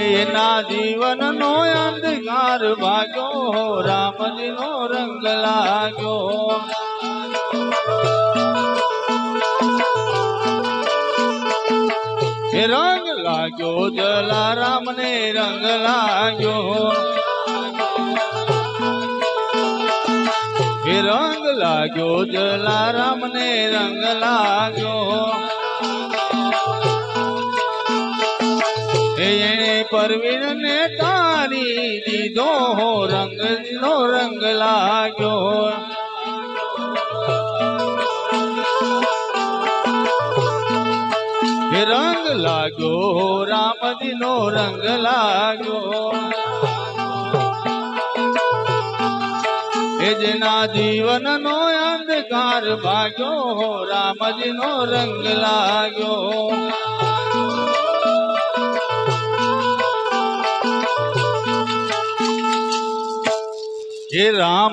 એના જીવનનો અંધકાર ભાગ્યો, રામજીનો રંગ લાગ્યો. રંગ લાગ્યો જલારામ ને રંગ લાગ્યો. રંગ લાગ્યો જલારામ ને રંગ લાગ્યો. પરવીન ને તારી દીધો રંગ નો રંગ લાગ્યો. રંગ લાગ્યો રામજી નો રંગ લાગ્યો. જેના જીવન નો અંધકાર ભાગ્યો રામજી નો રંગ લાગ્યો. હે રામ